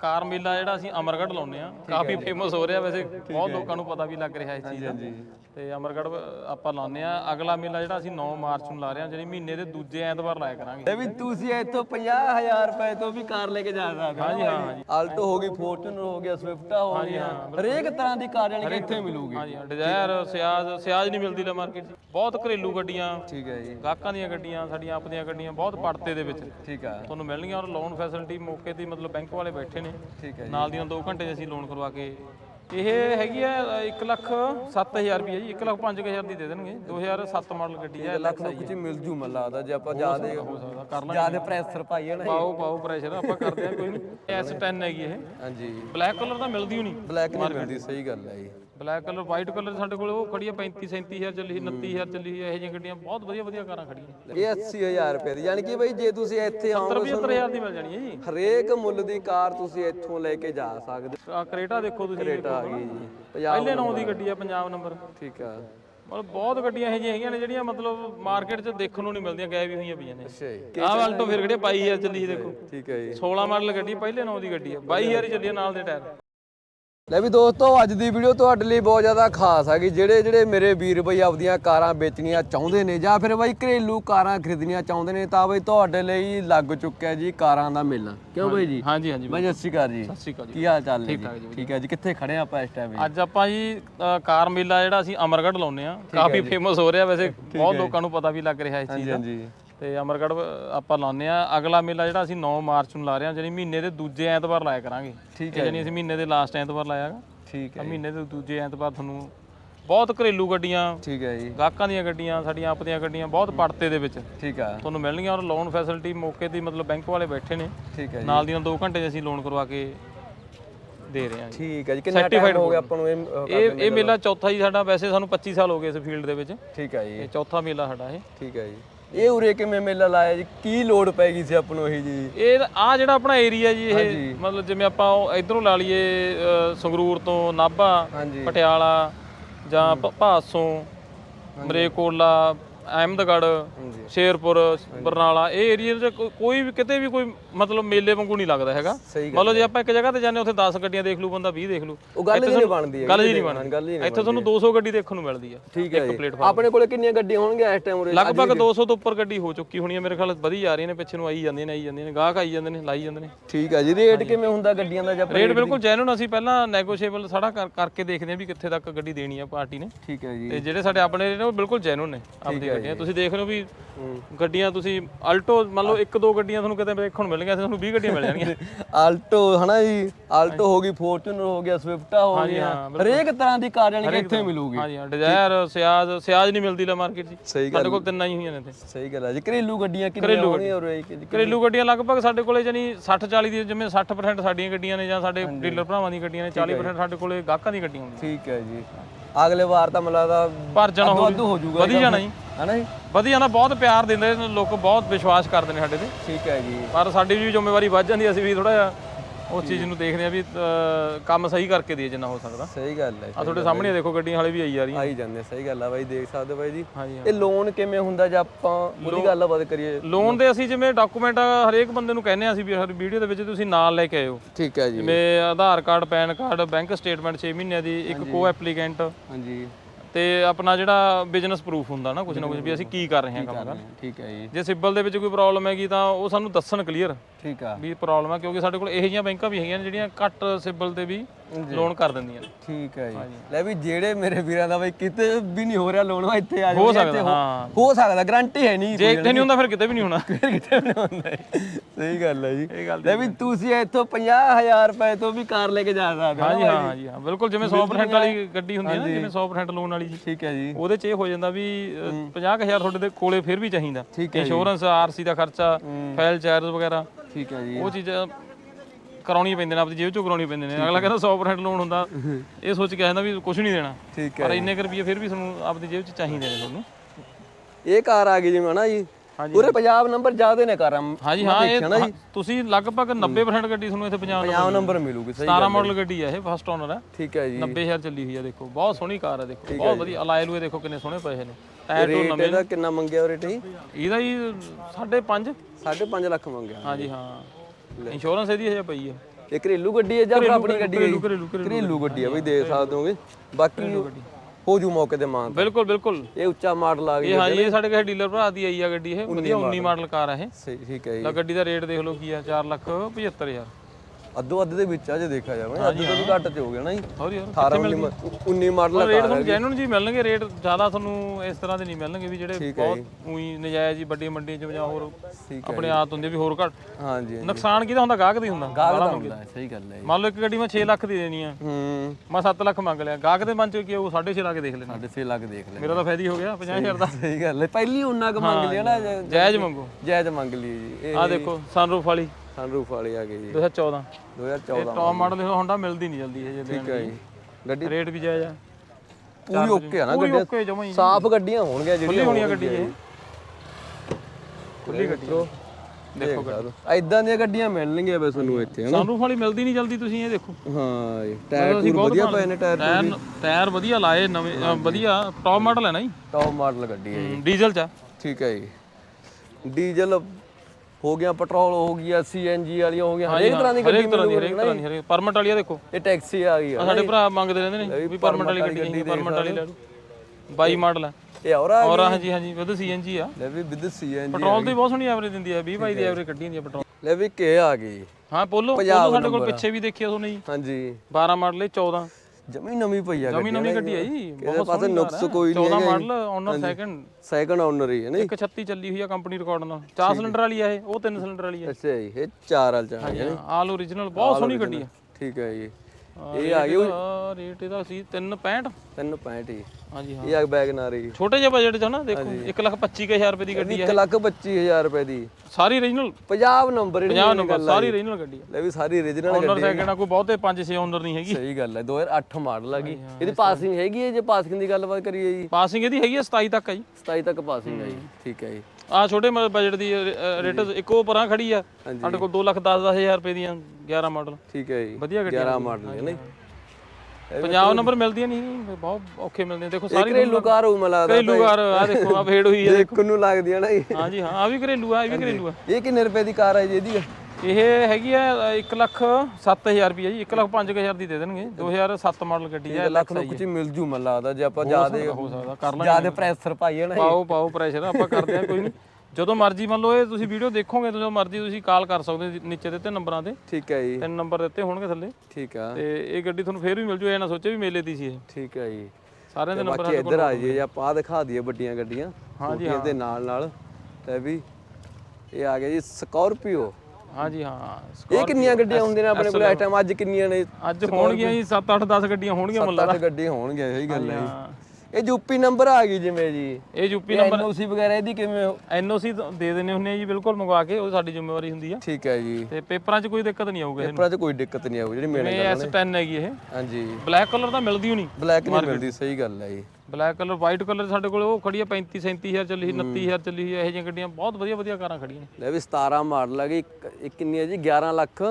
ਕਾਰ ਮੇਲਾ ਜਿਹੜਾ ਅਸੀਂ ਅਮਰਗੜ੍ਹ ਲਾਉਂਦੇ ਆ ਕਾਫੀ ਫੇਮਸ ਹੋ ਰਿਹਾ ਵੈਸੇ ਬਹੁਤ ਲੋਕਾਂ ਨੂੰ ਪਤਾ ਵੀ ਲੱਗ ਰਿਹਾ ਇਸ ਚੀਜ਼ ਦਾ। ਤੇ ਅਮਰਗੜ੍ਹ ਆਪਾਂ ਲਾਉਂਦੇ ਆ ਅਗਲਾ ਮੇਲਾ ਜਿਹੜਾ ਅਸੀਂ 9 ਮਾਰਚ ਨੂੰ ਲਾ ਰਹੇ ਆ ਜਿਹੜੀ ਮਹੀਨੇ ਦੇ ਦੂਜੇ ਐਤਵਾਰ ਲਾਇਆ ਕਰਾਂਗੇ। ਇਹ ਵੀ ਤੁਸੀਂ ਇੱਥੋਂ 50000 ਰੁਪਏ ਤੋਂ ਵੀ ਕਾਰ ਲੈ ਕੇ ਜਾ ਸਕਦੇ ਹੋ। ਹਾਂਜੀ ਹਾਂ ਹਾਂਜੀ। ਆਲਟੋ ਹੋ ਗਈ ਫੋਰਚੂਨਰ ਹੋ ਗਿਆ ਸਵਿਫਟਾ ਹੋ ਗਿਆ ਹਰੇਕ ਤਰ੍ਹਾਂ ਦੀ ਕਾਰ ਜਾਨੀ ਕਿ ਇੱਥੇ ਮਿਲੂਗੀ। ਹਾਂਜੀ ਡਿਜ਼ਾਇਰ ਸਿਆਜ ਸਿਆਜ ਨਹੀਂ ਮਿਲਦੀ ਲੈ ਮਾਰਕੀਟ 'ਚ। ਬਹੁਤ ਘਰੇਲੂ ਗੱਡੀਆਂ ਠੀਕ ਹੈ ਜੀ। ਗਾਹਕਾਂ ਦੀਆਂ ਗੱਡੀਆਂ ਸਾਡੀਆਂ ਆਪਣੀਆਂ ਗੱਡੀਆਂ ਬਹੁਤ ਪੜਤੇ ਦੇ ਵਿੱਚ। ਠੀਕ ਆ। ਤੁਹਾਨੂੰ ਮਿਲਣਗੀਆਂ ਔਰ ਲੋਨ ਫੈਸਿਲਿਟੀ ਮੌਕੇ ਦੀ ਮਤਲਬ ਬੈਂਕ ਵਾਲੇ ਬੈਠੇ ਨੇ। ਠੀਕ ਹੈ ਨਾਲ ਦੀਆਂ 2 ਘੰਟੇ 'ਚ ਅਸੀਂ ਲੋਨ ਕਰਵਾ ਕੇ ਇਹ ਹੈਗੀ ਆ 1 ਲੱਖ 7000 ਰੁਪਏ ਜੀ 1 ਲੱਖ 5000 ਦੀ ਦੇ ਦੇਣਗੇ। 2007 ਮਾਡਲ ਗੱਡੀ ਹੈ ਲੱਖ ਚ ਮਿਲ ਜੂ ਮਨ ਲੱਗਦਾ ਜੇ ਆਪਾਂ ਜਿਆਦੇ ਕਰ ਲਾਂਗੇ। ਜਿਆਦੇ ਪ੍ਰੈਸ਼ਰ ਪਾਈਏ ਨਾ ਪਾਓ ਪਾਓ ਪ੍ਰੈਸ਼ਰ ਆਪਾਂ ਕਰਦੇ ਆ ਕੋਈ ਨਹੀਂ S10 ਹੈਗੀ ਇਹ। ਹਾਂਜੀ। ਬਲੈਕ ਕਲਰ ਤਾਂ ਮਿਲਦੀ ਨਹੀਂ ਬਲੈਕ ਨਹੀਂ ਮਿਲਦੀ ਸਹੀ ਗੱਲ ਹੈ ਜੀ। ਬਲੈਕ ਕਲਰ ਵਾਈਟ ਕਲਰ ਸਾਡੇ ਕੋਲ ਉਹ ਖੜੀ ਆ 35 37000 ਚੱਲੀ 29000 ਚੱਲੀ ਇਹੋ ਜਿਹੀਆਂ ਗੱਡੀਆਂ ਬਹੁਤ ਵਧੀਆ ਵਧੀਆ ਕਾਰਾਂ ਖੜੀਆਂ ਇਹ 80000 ਰੁਪਏ ਦੀ ਯਾਨੀ ਕਿ ਬਈ ਜੇ ਤੁਸੀਂ ਇੱਥੇ ਆਓਗੇ 75000 ਦੀ ਮਿਲ ਜਾਣੀ ਹੈ ਜੀ। ਹਰੇਕ ਮੁੱਲ ਦੀ ਕਾਰ ਤੁਸੀਂ ਇੱਥੋਂ ਲੈ ਕੇ ਜਾ ਸਕਦੇ ਆ ਕਰੇਟਾ ਦੇਖੋ ਤੁਸੀਂ। ਆ ਗਈ ਜੀ ਪਹਿਲੇ ਨੌ ਦੀ ਗੱਡੀ ਆ ਪੰਜਾਬ ਨੰਬਰ। ਠੀਕ ਆ। ਮਤਲਬ ਬਹੁਤ ਗੱਡੀਆਂ ਇਹੋ ਜਿਹੀਆਂ ਹੈਗੀਆਂ ਨੇ ਜਿਹੜੀਆਂ ਮਤਲਬ ਮਾਰਕੀਟ 'ਚ ਦੇਖਣ ਨੂੰ ਨਹੀਂ ਮਿਲਦੀਆਂ ਗਾਇਬ ਹੀ ਹੋਈਆਂ ਪਈਆਂ ਨੇ। ਅੱਛਾ ਜੀ। ਆਹ ਆਲਟੋ ਫਿਰ ਕਿਹੜੇ 22000 ਚੱਲੀ ਸੀ ਦੇਖੋ। ਠੀਕ ਹੈ ਜੀ। 16 ਮਾਡਲ ਗੱਡੀ ਪਹਿਲੇ ਨੌ ਦੀ ਗੱਡੀ ਆ 22000 ਹੀ ਚੱਲੀ ਨਾਲ ਦੇ ਟਾਇਰ। ਲੈ ਵੀ ਦੋਸਤੋ ਅੱਜ ਦੀ ਵੀਡੀਓ ਤੁਹਾਡੇ ਲਈ ਬਹੁਤ ਜ਼ਿਆਦਾ ਖਾਸ ਹੈਗੀ ਜਿਹੜੇ ਜਿਹੜੇ ਮੇਰੇ ਵੀਰ ਬਈ ਆਪਦੀਆਂ ਕਾਰਾਂ ਵੇਚਣੀਆਂ ਚਾਹੁੰਦੇ ਨੇ ਜਾਂ ਫਿਰ ਬਈ ਘਰੇਲੂ ਕਾਰਾਂ ਖਰੀਦਣੀਆਂ ਚਾਹੁੰਦੇ ਨੇ ਤਾਂ ਬਈ ਤੁਹਾਡੇ ਲਈ ਲੱਗ ਚੁੱਕਿਆ ਜੀ ਕਾਰਾਂ ਦਾ ਮੇਲਾ। ਕਿਉਂ ਬਈ ਜੀ? ਹਾਂਜੀ ਹਾਂਜੀ ਬਾਈ ਸਤਿ ਸ਼੍ਰੀ ਅਕਾਲ ਜੀ। ਸਤਿ ਸ਼੍ਰੀ ਅਕਾਲ ਜੀ। ਕੀ ਹਾਲ ਚਾਲ ਨੇ ਜੀ, ਠੀਕ ਹੈ ਜੀ। ਕਿੱਥੇ ਖੜੇ ਆਪਾਂ ਇਸ ਟਾਈਮ ਅੱਜ ਆਪਾਂ ਜੀ ਕਾਰ ਮੇਲਾ ਜਿਹੜਾ ਅਸੀਂ ਅਮਰਗੜ੍ਹ ਲਾਉਂਦੇ ਆ ਕਾਫੀ ਫੇਮਸ ਹੋ ਰਿਹਾ ਵੈਸੇ ਬਹੁਤ ਲੋਕਾਂ ਨੂੰ ਪਤਾ ਵੀ ਲੱਗ ਰਿਹਾ ਇਸ ਚੀਜ਼ ਦਾ। ਹਾਂਜੀ। ਤੇ ਅਮਰਗੜ੍ਹ ਆਪਾਂ ਲਾਉਂਦੇ ਆ ਅਗਲਾ ਮੇਲਾ ਜਿਹੜਾ ਅਸੀਂ 9 ਮਾਰਚ ਨੂੰ ਲਾ ਰਹੇ ਆ ਜਿਹੜੀ ਮਹੀਨੇ ਦੇ ਦੂਜੇ ਐਤਵਾਰ ਲਾਇਆ ਕਰਾਂਗੇ। ਠੀਕ ਹੈ ਜਾਨੀ ਅਸੀਂ ਮਹੀਨੇ ਦੇ ਲਾਸਟ ਐਤਵਾਰ ਲਾਇਆਗਾ ਠੀਕ ਹੈ ਮਹੀਨੇ ਦੇ ਦੂਜੇ ਐਤਵਾਰ ਤੁਹਾਨੂੰ ਬਹੁਤ ਘਰੇਲੂ ਗੱਡੀਆਂ ਠੀਕ ਹੈ ਜੀ। ਗਾਹਕਾਂ ਦੀਆਂ ਗੱਡੀਆਂ ਸਾਡੀਆਂ ਆਪ ਦੀਆਂ ਗੱਡੀਆਂ ਬਹੁਤ ਪੜਤੇ ਦੇ ਵਿੱਚ। ਠੀਕ ਆ। ਤੁਹਾਨੂੰ ਮਿਲਣਗੀਆਂ ਔਰ ਲੋਨ ਫੈਸਿਲਿਟੀ ਮੌਕੇ ਦੀ ਮਤਲਬ ਬੈਂਕ ਵਾਲੇ ਬੈਠੇ ਨੇ। ਠੀਕ ਹੈ ਜੀ। ਨਾਲ ਦੀਆਂ 2 ਘੰਟੇ ਅਸੀਂ ਲੋਨ ਕਰਵਾ ਕੇ ਦੇ ਰਹੇ ਹਾਂ ਜੀ। ਠੀਕ ਹੈ ਜੀ। ਕਿੰਨਾ ਟਾਈਮ ਹੋ ਗਿਆ ਆਪਾਂ ਨੂੰ ਇਹ ਇਹ ਇਹ ਮੇਲਾ ਚੌਥਾ ਹੀ ਸਾਡਾ ਵੈਸੇ ਸਾਨੂੰ 25 ਸਾਲ ਹੋ ਗਏ ਇਸ ਫੀਲਡ ਦੇ ਵਿੱਚ। ਠੀਕ ਹੈ ਜੀ। ਇਹ ਚੌਥਾ ਮੇਲਾ ਸਾਡਾ ਇਹ। ਠੀਕ ਹੈ ਜੀ। ਇਹ ਉਰੇ ਕਿਵੇਂ ਮੇਲਾ ਲਾਇਆ ਜੀ? ਕੀ ਲੋਡ ਪੈ ਗਈ ਸੀ ਆਪਾਂ ਨੂੰ ਇਹ ਜੀ? ਇਹ ਆ ਜਿਹੜਾ ਆਪਣਾ ਏਰੀਆ ਜੀ ਇਹ ਮਤਲਬ ਜਿਵੇਂ ਆਪਾਂ ਇਧਰੋਂ ਲਾ ਲਈਏ ਸੰਗਰੂਰ ਤੋਂ ਨਾਭਾ ਪਟਿਆਲਾ ਜਾਂ ਭਾਸੋਂ ਮਰੇਕੋਲਾ ਅਹਿਮਦਗੜ੍ਹ ਸ਼ੇਰਪੁਰ ਬਰਨਾਲਾ ਇਹ ਏਰੀਆ 'ਚ ਕੋ- ਕੋਈ ਵੀ ਕਿਤੇ ਵੀ ਕੋਈ ਮਤਲਬ ਮੇਲੇ ਵਾਂਗੂ ਨਹੀਂ ਲੱਗਦਾ ਹੈਗਾ। ਮਤਲਬ ਜੇ ਆਪਾਂ ਇੱਕ ਜਗ੍ਹਾ ਤੇ ਜਾਂਦੇ ਉੱਥੇ 10 ਗੱਡੀਆਂ ਦੇਖ ਲੂ ਬੰਦਾ 20 ਦੇਖ ਲੂ ਉਹ ਗੱਲ ਹੀ ਨਹੀਂ ਬਣਦੀ ਹੈ ਗੱਲ ਹੀ ਨਹੀਂ ਬਣਦੀ। ਇੱਥੇ ਤੁਹਾਨੂੰ 200 ਗੱਡੀ ਦੇਖਣ ਨੂੰ ਮਿਲਦੀ ਠੀਕ ਹੈ ਜੀ। ਪਲੇਟਫਾਰਮ ਆਪਣੇ ਕੋਲੇ ਕਿੰਨੀਆਂ ਗੱਡੀਆਂ ਹੋਣਗੀਆਂ ਇਸ ਟਾਈਮ ਉਰੇ? ਲਗਭਗ 200 ਤੋਂ ਉੱਪਰ ਗੱਡੀ ਹੋ ਚੁੱਕੀ ਹੋਣੀ ਹੈ। ਮੇਰੇ ਖਿਆਲ ਵਧੀ ਜਾ ਰਹੀਆਂ ਨੇ ਪਿੱਛੇ ਨੂੰ ਆਈ ਜਾਂਦੀਆਂ ਨੇ ਆਈ ਜਾਂਦੀਆਂ ਨੇ ਗਾਹਕ ਆਈ ਜਾਂਦੇ ਨੇ ਲਾਈ ਜਾਂਦੇ ਨੇ। ਠੀਕ ਹੈ ਜੀ। ਰੇਟ ਕਿਵੇਂ ਹੁੰਦਾ ਗੱਡੀਆਂ ਦਾ ਜਾਂ ਰੇਟ ਬਿਲਕੁਲ ਜੈਨੂਨ ਅਸੀਂ ਪਹਿਲਾਂ ਨੈਗੋਸ਼ੀਏਬਲ ਕਰ- ਕਰਕੇ ਦੇਖਦੇ ਹਾਂ ਵੀ ਕਿੱਥੇ ਤੱਕ ਗੱਡੀ ਦੇਣੀ ਆ ਪਾਰਟੀ ਨੇ। ਠੀਕ ਹੈ ਜੀ। ਤੇ ਜਿਹੜੇ ਸਾਡੇ ਆਪਣੇ ਨੇ ਉਹ ਬਿਲਕੁਲ ਜੈਨੂਨ ਨੇ ਆਪਣੀ ਗੱਡੀਆਂ ਤੁਸੀਂ ਦੇਖ ਰਹੇ ਹੋ ਵੀ ਗੱਡੀਆਂ ਤੁਸੀਂ ਆਲਟੋ ਮੰਨ ਲਓ ਇੱਕ ਦੋ ਗੱਡੀਆਂ ਤੁਹਾਨੂੰ ਕਿਤੇ ਦੇਖਣ ਨੂੰ ਮਿਲਣਗੀਆਂ ਤੁਹਾਨੂੰ 20 ਗੱਡੀਆਂ ਮਿਲ ਜਾਣਗੀਆਂ। ਆਲਟੋ ਹਨਾ ਜੀ? ਆਲਟੋ ਹੋ ਗਈ ਫੋਰਚੂਨਰ ਹੋ ਗਿਆ ਸਵਿਫਟਾ ਹੋ ਗਿਆ ਹਰੇਕ ਤਰ੍ਹਾਂ ਦੀ ਕਾਰ ਜਾਨੀ ਕਿ ਇੱਥੇ ਮਿਲੂਗੀ। ਹਾਂਜੀ ਹਾਂ ਡਿਜ਼ਾਇਰ ਸਿਆਜ ਸਿਆਜ ਨਹੀਂ ਮਿਲਦੀ ਲੈ ਮਾਰਕੀਟ ਸਹੀ ਸਾਡੇ ਕੋਲ ਤਿੰਨਾਂ ਹੀ ਹੋਈਆਂ ਨੇ ਇੱਥੇ। ਸਹੀ ਗੱਲ ਹੈ ਜੀ। ਘਰੇਲੂ ਗੱਡੀਆਂ ਕਿੰਨੀਆਂ ਹੋਣਗੀਆਂ ਉਰੇ? ਘਰੇਲੂ ਗੱਡੀਆਂ ਲਗਭਗ ਸਾਡੇ ਕੋਲੇ ਜਾਨੀ 60 40 ਦੀ ਜਿਵੇਂ 60% ਸਾਡੀਆਂ ਗੱਡੀਆਂ ਨੇ ਜਾਂ ਸਾਡੇ ਡੀਲਰ ਭਰਾਵਾਂ ਦੀਆਂ ਗੱਡੀਆਂ ਨੇ 40% ਸਾਡੇ ਕੋਲੇ ਗਾਹਕਾਂ ਦੀਆਂ ਗੱਡੀਆਂ ਹੁੰਦੀਆਂ। ਠੀਕ ਹੈ ਜੀ। ਅਗਲੇ ਵਾਰ ਤਾਂ ਮੈਨੂੰ ਲੱਗਦਾ ਪਰ ਜਣਾ ਹੋ ਜਾਊਗਾ ਵਧੀ ਜਾਣਾ ਜੀ। ਹਨਾ ਜੀ? ਵਧੀ ਜਾਣਾ ਬਹੁਤ ਪਿਆਰ ਦਿੰਦੇ ਨੇ ਲੋਕ ਬਹੁਤ ਵਿਸ਼ਵਾਸ ਕਰਦੇ ਨੇ ਸਾਡੇ ਤੇ। ਠੀਕ ਹੈ ਜੀ। ਪਰ ਸਾਡੀ ਵੀ ਜ਼ਿੰਮੇਵਾਰੀ ਵੱਧ ਜਾਂਦੀ ਅਸੀਂ ਵੀ ਥੋੜਾ ਜਿਹਾ ਉਸ ਚੀਜ਼ ਨੂੰ ਦੇਖਦੇ ਆ ਵੀ ਅਹ, ਕੰਮ ਸਹੀ ਕਰਕੇ ਦਈਏ ਜਿੰਨਾ ਹੋ ਸਕਦਾ। ਸਹੀ ਗੱਲ ਹੈ ਆ ਤੁਹਾਡੇ ਸਾਹਮਣੇ ਦੇਖੋ ਗੱਡੀਆਂ ਹਾਲੇ ਵੀ ਆਈ ਜਾ ਰਹੀਆਂ। ਆਈ ਜਾਂਦੇ ਸਹੀ ਗੱਲ ਆ ਬਾਈ ਦੇਖ ਸਕਦੇ ਹੋ ਬਾਈ ਜੀ। ਹਾਂਜੀ ਇਹ ਲੋਨ ਕਿਵੇਂ ਹੁੰਦਾ ਜੇ ਆਪਾਂ ਉਹਦੀ ਗੱਲਬਾਤ ਕਰੀਏ? ਲੋਨ ਦੇ ਅਸੀਂ ਜਿਵੇਂ ਡਾਕੂਮੈਂਟ ਹਰੇਕ ਬੰਦੇ ਨੂੰ ਕਹਿੰਦੇ ਆ ਅਸੀਂ ਵੀ ਹਰ ਵੀਡੀਓ ਦੇ ਵਿੱਚ ਤੁਸੀਂ ਨਾਲ ਲੈ ਕੇ ਆਇਓ। ਠੀਕ ਹੈ ਜੀ। ਜਿਵੇਂ Aadhaar card PAN card bank statement 6 ਮਹੀਨਿਆਂ ਦੀ ਇੱਕ ਕੋ ਐਪਲੀਕੈਂਟ ਹਾਂਜੀ। ਤੇ ਆਪਣਾ ਜਿਹੜਾ ਬਿਜ਼ਨਸ ਪ੍ਰੂਫ ਹੁੰਦਾ ਨਾ ਕੁਝ ਨਾ ਕੁਝ ਵੀ ਅਸੀਂ ਕੀ ਕਰ ਰਹੇ ਹਾਂ ਕੰਮ ਦਾ। ਠੀਕ ਹੈ ਜੀ। ਜੇ ਸਿਬਲ ਦੇ ਵਿੱਚ ਕੋਈ ਪ੍ਰੋਬਲਮ ਹੈਗੀ ਤਾਂ ਉਹ ਸਾਨੂੰ ਦੱਸਣ ਕਲੀਅਰ ਠੀਕ ਆ। ਵੀ ਪ੍ਰੋਬਲਮ ਹੈ ਕਿਉਂਕਿ ਸਾਡੇ ਕੋਲ ਇਹੋ ਜਿਹੀਆਂ ਬੈਂਕਾਂ ਵੀ ਹੈਗੀਆਂ ਨੇ ਜਿਹੜੀਆਂ ਘੱਟ ਸਿਬਲ ਤੇ ਵੀ ਲੋਨ ਕਰ ਦਿੰਦੀਆਂ। ਨੇ ਠੀਕ ਹੈ ਜੀ। ਲੈ ਵੀ ਜਿਹੜੇ ਮੇਰੇ ਵੀਰਾਂ ਦਾ ਬਈ ਕਿਤੇ ਵੀ ਨਹੀਂ ਹੋ ਰਿਹਾ ਲੋਨ ਇੱਥੇ ਆ ਹੋ ਸਕਦਾ ਹਾਂ ਹੋ। ਸਕਦਾ ਗਾਰੰਟੀ ਹੈ ਨਹੀਂ ਜੇ ਇੱਥੇ ਨਹੀਂ ਹੁੰਦਾ ਫਿਰ ਕਿਤੇ ਵੀ ਨਹੀਂ ਹੋਣਾ। ਫਿਰ ਕਿਤੇ ਵੀ ਨਹੀਂ ਹੁੰਦਾ ਜੀ। ਸਹੀ ਗੱਲ ਹੈ ਜੀ। ਲੈ ਵੀ ਤੁਸੀਂ ਇੱਥੋਂ 50000 ਰੁਪਏ ਤੋਂ ਵੀ ਕਾਰ ਲੈ ਕੇ ਜਾ ਸਕਦੇ ਹੋ ਹਾਂ ਹਾਂਜੀ ਹਾਂ। ਬਿਲਕੁਲ ਜਿਵੇਂ 100% ਵਾਲੀ ਗੱਡੀ ਹੁੰਦੀ ਹੈ ਨਾ ਜਿਵੇਂ 100% ਲੋਨ ਵਾਲੀ ਜੀ। ਠੀਕ ਹੈ ਜੀ। ਉਹਦੇ 'ਚ ਇਹ ਹੋ ਜਾਂਦਾ ਵੀ ਅ, 50000 ਤੁਹਾਡੇ ਦੇ ਕੋਲੇ ਫਿਰ ਵੀ ਚਾਹੀਦਾ। ਇੰਸ਼ੋਰੈਂਸ ਆਰਸੀ ਦਾ ਖਰਚਾ ਫਾਈਲ ਚਾਰਜ ਵਗੈਰਾ। ਠੀਕ ਹੈ ਜੀ। ਉਹ ਚੀਜ਼ਾਂ ਕਰਾਉਣੀਆਂ ਪੈਂਦੀਆਂ ਨੇ ਆਪਣੀ ਜੇਬ ਚੋਂ ਕਰਾਉਣੀਆਂ ਪੈਂਦੀਆਂ ਨੇ। ਅਗਲਾ ਕਹਿੰਦਾ 100% ਲੋਨ ਹੁੰਦਾ ਇਹ ਸੋਚ ਕੇ ਆਂਦਾ ਵੀ ਕੁਝ ਨਹੀਂ ਦੇਣਾ। ਠੀਕ ਪਰ ਇੰਨੇ ਕੁ ਰੁਪਏ ਫਿਰ ਵੀ ਤੁਹਾਨੂੰ ਆਪਣੀ ਜੇਬ 'ਚ ਚਾਹੀਦੇ ਨੇ ਤੁਹਾਨੂੰ। ਇਹ ਕਾਰ ਆ ਗਈ ਜਿਵੇਂ ਹਨਾ ਜੀ। ਪੂਰੇ ਪੰਜਾਬ ਨੰਬਰ ਜ਼ਿਆਦੇ ਨੇ ਕਾਰਾਂ ਹਾਂਜੀ ਹਾਂ ਇਹ ਤੁਸੀਂ ਲਗਭਗ 90% ਗੱਡੀ ਤੁਹਾਨੂੰ ਇੱਥੇ ਪੰਜਾਬ ਪੰਜਾਬ ਨੰਬਰ ਮਿਲੂਗੀ। ਸਹੀ 17 ਮਾਡਲ ਗੱਡੀ ਹੈ ਇਹ ਫਸਟ ਓਨਰ ਹੈ ਠੀਕ ਹੈ ਜੀ। 90000 ਚੱਲੀ ਹੋਈ ਹੈ ਦੇਖੋ ਬਹੁਤ ਸੋਹਣੀ ਕਾਰ ਹੈ ਦੇਖੋ ਬਹੁਤ ਵਧੀਆ। ਅਲਾਈ ਲੂਏ ਦੇਖੋ ਕਿੰਨੇ ਸੋਹਣੇ ਪਏ ਨੇ। ਟਾਇਰ ਟੂ ਰੇਟ ਇਹਦਾ ਕਿੰਨਾ ਮੰਗਿਆ ਰੇਟ ਜੀ? ਇਹਦਾ ਹੀ 5.5 5.5 ਲੱਖ ਮੰਗਿਆ। ਹਾਂਜੀ ਹਾਂ। ਇੰਸ਼ੋਰੈਂਸ ਇਹਦੀ ਹਜੇ ਪਈ ਹੈ ਇਹ ਘਰੇਲੂ ਗੱਡੀ ਹੈ ਜਾਂ ਫਿਰ ਆਪਣੀ ਗੱਡੀ ਹੈ? ਘਰੇਲੂ ਗੱਡੀ। ਆ ਬਈ ਦੇਖ ਸਕਦੇ ਹੋਗੇ। ਬਾਕੀ ਹੋ ਜੂ ਮੌਕੇ ਤੇ ਮਾਨ। ਬਿਲਕੁਲ ਬਿਲਕੁਲ। ਇਹ ਉੱਚਾ ਮਾਡਲ ਆ ਇਹ ਗਿਆ ਹਾਂ ਇਹ ਸਾਡੇ ਕਿਸੇ ਡੀਲਰ ਭਰਾ ਦੀ ਆਈ ਆ ਗੱਡੀ ਇਹ। ਵਧੀਆ 19 ਮਾਡਲ। ਕਾਰ ਆ ਇਹ। ਸਹੀ ਠੀਕ ਹੈ ਜੀ। ਗੱਡੀ ਦਾ ਰੇਟ ਦੇਖ ਲਓ ਕੀ ਆ 4 ਲੱਖ 75000 ਅੱਧੋ ਅੱਧ ਦੇ ਵਿੱਚ ਆ ਜੇ ਦੇਖਿਆ ਜਾਵੇ ਅੱਧ ਤੋਂ ਵੀ ਘੱਟ ਤੇ ਹੋ ਗਿਆ ਨਾ ਜੀ। ਹੋਰ ਯਾਰ 18 19 19 ਮਾਡਲ ਆ ਰੇਟ ਤੁਹਾਨੂੰ ਜੈਨੂਨ ਜੀ ਮਿਲਣਗੇ ਰੇਟ ਜ਼ਿਆਦਾ ਤੁਹਾਨੂੰ ਇਸ ਤਰ੍ਹਾਂ ਦੇ ਨਹੀਂ ਮਿਲਣਗੇ ਵੀ ਜਿਹੜੇ ਬਹੁਤ ਉਹੀ ਨਜਾਇਜ਼ ਜੀ ਵੱਡੀ ਮੰਡੀ ਚ ਜਾਂ ਹੋਰ ਆਪਣੇ ਆਤ ਹੁੰਦੇ ਵੀ ਹੋਰ ਘੱਟ। ਹਾਂਜੀ ਨੁਕਸਾਨ ਕਿਹਦਾ ਹੁੰਦਾ? ਗਾਹਕ ਦਾ ਹੁੰਦਾ। ਗਾਹਕ ਦਾ ਹੁੰਦਾ ਸਹੀ ਗੱਲ ਹੈ ਮੰਨ ਲਓ ਇੱਕ ਗੱਡੀ ਮੈਂ 6 ਲੱਖ ਦੀ ਦੇਣੀ ਆ। ਹੂੰ। ਮੈਂ 7 ਲੱਖ ਮੰਗ ਲਿਆ। ਗਾਹਕ ਦੇ ਮਨ ਚ ਕੀ ਉਹ 6.5 ਲਾ ਕੇ ਦੇਖ ਲੈਣਾ ਸਾਡੇ 6 ਲੱਖ ਦੇਖ ਲੈ ਮੇਰਾ ਤਾਂ ਫਾਇਦਾ ਹੀ ਹੋ ਗਿਆ 50000 ਦਾ। ਸਹੀ ਗੱਲ ਹੈ। ਪਹਿਲੀ ਉਹਨਾਂ ਕ ਮੰਗ ਲਿਆ ਨਾ ਜਾਇਜ਼ ਮੰਗੋ। ਜਾਇਜ਼ ਮੰਗ ਲਈ ਜੀ। ਆਹ ਦੇਖੋ ਸਨਰੂਫ ਵਾਲੀ। ਸਨਰੂਫ ਵਾਲੀ ਆ ਗਈ ਜੀ। 2014 2014 ਟੌਪ ਮਾਡਲ ਦੇਖੋ ਹੋਂਡਾ ਮਿਲਦੀ ਨਹੀਂ ਜਲਦੀ ਇਹ ਜੇ ਠੀਕ ਹੈ ਜੀ। ਗੱਡੀ ਰੇਟ ਵੀ ਜਾਇਜ਼ ਆ। ਪੂਰੀ ਓਕੇ ਆ ਨਾ ਪੂਰੀ ਗੱਡੀ। ਸਾਫ਼ ਗੱਡੀਆਂ ਹੋਣਗੀਆਂ ਜਿਹੜੀਆਂ ਖੁੱਲੀ ਹੋਣੀ ਆ ਗੱਡੀ ਇਹ। ਖੁੱਲੀ ਗੱਡੀ ਦੇਖੋ ਐਦਾਂ ਦੀਆਂ ਗੱਡੀਆਂ ਮਿਲਣਗੀਆਂ ਬਸ ਤੁਹਾਨੂੰ ਇੱਥੇ ਹਨਾ? ਸਨਰੂਫ ਵਾਲੀ ਮਿਲਦੀ ਨਹੀਂ ਜਲਦੀ ਤੁਸੀਂ ਇਹ ਦੇਖੋ। ਹਾਂ ਜੀ ਟਾਇਰ ਟੂਰ ਵਧੀਆ ਪਏ ਨੇ ਟਾਇਰ ਟਾਇਰ ਟਾਇਰ ਵਧੀਆ ਲਾਏ ਨਵੇਂ ਵਧੀਆ। ਟੌਪ ਮਾਡਲ ਹੈ ਨਾ ਜੀ। ਟੌਪ ਮਾਡਲ ਗੱਡੀ ਹੈ ਜੀ। ਡੀਜ਼ਲ ਚ। ਠੀਕ ਹੈ ਜੀ। ਡੀਜ਼ਲ ਹੋ ਗਿਆ ਪੈਟਰੋਲ ਹੋ ਗਿਆ ਸੀਐਨਜੀ ਵਾਲੀਆਂ ਹੋ ਗਈਆਂ ਹਰੇਕ ਤਰ੍ਹਾਂ ਦੀ ਗੱਡੀ ਹਰੇਕ ਤਰ੍ਹਾਂ ਦੀ ਹਰੇਕ ਤਰ੍ਹਾਂ ਦੀ ਹਰੇਕ ਪਰਮਿਟ ਵਾਲੀ ਆ ਦੇਖੋ। ਇਹ ਟੈਕਸੀ ਆ ਗਈ ਆ। ਆ ਸਾਡੇ ਭਰਾ ਮੰਗਦੇ ਰਹਿੰਦੇ ਨੇ ਵੀ ਪਰਮਿਟ ਵਾਲੀ ਗੱਡੀ ਚਾਹੀਦੀ ਪਰਮਿਟ ਵਾਲੀ ਲੈ ਲਓ। 22 ਮਾਡਲ ਹੈ। ਇਹ ਔਰ ਆ ਔਰ ਹਾਂਜੀ ਹਾਂਜੀ ਵਿਦ ਸੀਐਨਜੀ ਆ। ਲੈ ਵੀ ਵਿਦ ਸੀਐਨਜੀ ਪੈਟਰੋਲ ਦੀ ਬਹੁਤ ਸੋਹਣੀ ਐਵਰੇਜ ਦਿੰਦੀ ਹੈ 20 22 ਦੀ ਐਵਰੇਜ ਕੱਢੀ ਹੁੰਦੀ ਹੈ ਪੈਟਰੋਲ। ਲੈ ਵੀ ਕੇ ਆ ਗਈ। ਹਾਂ ਪੋਲੋ ਪੋਲੋ ਸਾਡੇ ਕੋਲ ਪਿੱਛੇ ਵੀ ਦੇਖਿਆ ਤੁਹਾਨੂੰ ਜੀ। ਹਾਂਜੀ। 12 ਮਾਡਲ ਹੈ 14 ਜਮੀ ਨਵੀਂ ਪਈ ਆ ਨਵੀਂ ਨਵੀਂ ਗੱਡੀ ਹੈ ਜੀ ਇਹਦੇ। ਪਾਸੇ ਨੁਕਸ ਕੋਈ ਨਹੀਂ 14 model owner second second owner ਹੀ ਹੈ ਨਹੀਂ? 136 ਚੱਲੀ ਹੋਈ ਆ ਕੰਪਨੀ ਰਿਕਾਰਡ ਨਾਲ। 4 ਸਿਲੰਡਰ ਵਾਲੀ ਆ ਇਹ ਉਹ 3 ਸਿਲੰਡਰ ਵਾਲੀ ਆ। ਅੱਛਾ ਜੀ ਇਹ ਚਾਰ ਵਾਲ ਚਾਹ ਹੈ ਆਲ ਓਰੀਜਨਲ ਬਹੁਤ ਸੋਹਣੀ ਗੱਡੀ ਆ। ਠੀਕ ਹੈ ਜੀ। ਇਹ ਆ ਗਈ ਰੇਟ ਇਹਦਾ ਸੀ 365 365 ਜੀ ਹਾਂਜੀ ਹਾਂ। ਇਹ ਬੈਗ ਨਾ ਰਹੀ ਛੋਟੇ ਜਿਹੇ ਬਜਟ 'ਚ ਨਾ ਦੇਖੋ 125000 ਰੁਪਏ ਦੀ ਗੱਡੀ ਹੈ 125000 ਰੁਪਏ ਦੀ। ਸਾਰੀ ਓਰੀਜਨਲ ਪੰਜਾਬ ਨੰਬਰ ਇਹਦੀ 50 ਨੰਬਰ ਸਾਰੀ ਓਰੀਜਨਲ ਗੱਡੀ ਹੈ ਲੈ ਵੀ ਸਾਰੀ ਓਰੀਜਨਲ ਗੱਡੀ ਓਨਰ ਦਾ ਕਹਿਣਾ ਕੋਈ ਬਹੁਤੇ 5-6 ਓਨਰ ਨਹੀਂ ਹੈਗੀ। ਸਹੀ ਗੱਲ ਹੈ 2008 ਮਾਡਲ ਹੈਗੀ ਇਹਦੀ ਪਾਸਿੰਗ ਹੈਗੀ ਹੈ ਜੇ ਪਾਸਿੰਗ ਦੀ ਗੱਲਬਾਤ ਕਰੀਏ ਜੀ। ਪਾਸਿੰਗ ਇਹਦੀ ਹੈਗੀ ਹੈ 27 ਤੱਕ ਹੈ ਜੀ। 27 ਤੱਕ ਪਾਸਿੰਗ ਹੈ ਜੀ ਠੀਕ ਹੈ ਜੀ। ਆ ਛੋਟੇ ਬਜਟ ਦੀ ਰੇਟ ਇੱਕੋ ਪਰਾਂ ਖੜੀ ਆ। ਸਾਡੇ ਕੋਲ 2 ਲੱਖ 10 10000 ਰੁਪਏ ਦੀਆਂ 11 ਮਾਡਲ ਠੀਕ ਹੈ ਜੀ ਵਧੀਆ ਗੱਡੀ 11 ਮਾਡਲ ਹੈ ਨਾ 50 ਨੰਬਰ ਮਿਲਦੀਆਂ ਨਹੀਂ ਬਹੁਤ ਔਖੇ ਮਿਲਦੇ ਦੇਖੋ ਸਾਰੀ ਘਰੇਲੂ ਕਾਰ ਹੋ ਮਲਾ ਘਰੇਲੂ ਕਾਰ ਆ ਦੇਖੋ ਆ ਫੇੜ ਹੋਈ ਹੈ ਦੇਖਣ ਨੂੰ ਲੱਗਦੀ ਹੈ ਨਾ ਇਹ। ਹਾਂਜੀ ਹਾਂ ਆ ਵੀ ਘਰੇਲੂ ਆ ਇਹ ਵੀ ਘਰੇਲੂ ਆ। ਇਹ ਕਿੰਨੇ ਰੁਪਏ ਦੀ ਕਾਰ ਹੈ ਜੀ ਇਹਦੀ? ਇਹ ਹੈਗੀ ਆ 1 ਲੱਖ 7000 ਰੁਪਏ ਜੀ 1 ਦੀ ਦੇ ਦੇਣਗੇ। 2007 ਮਾਡਲ ਗੱਡੀ ਹੈ 1 ਕੁਝ ਮਿਲ ਜੂ ਮੱਲਾ ਦਾ ਜੇ ਆਪਾਂ ਜ਼ਿਆਦਾ ਹੋ ਸਕਦਾ ਕਰ ਲਾਂਗੇ ਜ਼ਿਆਦਾ ਪ੍ਰੈਸ਼ਰ ਪਾਈਏ ਨਾ ਪਾਓ ਪਾਓ ਪ੍ਰੈਸ਼ਰ ਆਪਾਂ ਕਰਦੇ ਆ ਕੋਈ ਨਹੀਂ ਜਦੋਂ ਮਰਜ਼ੀ ਮੰਨ ਲਓ ਇਹ ਤੁਸੀਂ ਵੀਡੀਓ ਦੇਖੋਗੇ ਤਾਂ ਜਦੋਂ ਮਰਜ਼ੀ ਤੁਸੀਂ ਕਾਲ ਕਰ ਸਕਦੇ ਹੋ ਨੀਚੇ ਦਿੱਤੇ ਨੰਬਰਾਂ ਤੇ। ਠੀਕ ਹੈ ਜੀ। ਤਿੰਨ ਨੰਬਰ ਦਿੱਤੇ ਹੋਣਗੇ ਥੱਲੇ। ਠੀਕ ਆ। ਤੇ ਇਹ ਗੱਡੀ ਤੁਹਾਨੂੰ ਫੇਰ ਵੀ ਮਿਲ ਜੂ ਇਹ ਨਾ ਸੋਚੇ ਵੀ ਮੇਲੇ ਦੀ ਸੀ ਇਹ। ਠੀਕ ਹੈ ਜੀ। ਸਾਰਿਆਂ ਦੇ ਨੰਬਰ ਬਾਕੀ ਇੱਧਰ ਆ ਜੀ ਆਪਾਂ ਦਿਖਾ ਦਈਏ ਵੱਡੀਆਂ ਗੱਡੀਆਂ ਹਾਂਜੀ ਦੇ ਨਾਲ ਨਾਲ। ਤੇ ਵੀ ਇਹ ਆ ਗਿਆ ਜੀ ਸਕਾਰਪੀਓ। ਹਾਂਜੀ ਹਾਂ। ਇਹ ਕਿੰਨੀਆਂ ਗੱਡੀਆਂ ਹੁੰਦੀਆਂ ਨੇ ਆਪਣੇ ਕੋਲ? ਟਾਈਮ ਅੱਜ ਕਿੰਨੀਆਂ ਨੇ? ਅੱਜ ਹੋਣਗੀਆਂ ਜੀ 7 8 10 ਗੱਡੀਆਂ ਹੋਣਗੀਆਂ ਮੁੱਲ। 7-8 ਗੱਡੀਆਂ ਹੋਣਗੀਆਂ ਇਹੀ ਗੱਲ ਹੈ ਜੀ। ਇਹ ਯੂਪੀ ਨੰਬਰ ਆ ਗਈ ਜਿਵੇਂ ਜੀ। ਇਹ ਯੂਪੀ ਐਨਓਸੀ ਵਗੈਰਾ ਇਹਦੀ ਕਿਵੇਂ ਐਨਓਸੀ ਦੇ ਦਿੰਨੇ ਹੁੰਨੇ ਆ ਜੀ ਬਿਲਕੁਲ ਮੰਗਵਾ ਕੇ ਉਹ ਸਾਡੀ ਜ਼ਿੰਮੇਵਾਰੀ ਹੁੰਦੀ ਆ। ਠੀਕ ਹੈ ਜੀ। ਤੇ ਪੇਪਰਾਂ 'ਚ ਕੋਈ ਦਿੱਕਤ ਨਹੀਂ ਆਊਗੀ ਪੇਪਰਾਂ 'ਚ ਕੋਈ ਦਿੱਕਤ ਨਹੀਂ ਆਊ ਜਿਹੜੀ ਮੇਨ ਇਹ S10 ਹੈਗੀ ਇਹ। ਹਾਂਜੀ। ਬਲੈਕ ਕਲਰ ਤਾਂ ਮਿਲਦੀ ਨਹੀਂ ਬਲੈਕ ਨਹੀਂ ਮਿਲਦੀ ਸਹੀ ਗੱਲ ਹੈ ਜੀ। ਬਲੈਕ ਕਲਰ ਵਾਈਟ ਕਲਰ ਸਾਡੇ ਕੋਲ ਉਹ ਖੜੀ ਆ 35 37000 ਚੱਲੀ ਸੀ 29000 ਚੱਲੀ ਸੀ ਇਹੋ ਜਿਹੀਆਂ ਗੱਡੀਆਂ ਬਹੁਤ ਵਧੀਆ ਵਧੀਆ ਕਾਰਾਂ ਖੜੀਆਂ ਨੇ। ਲੈ ਵੀ 17 ਮਾਡਲ ਹੈਗੀ ਇੱਕ ਕਿੰਨੀ ਹੈ ਜੀ? 11 ਲੱਖ?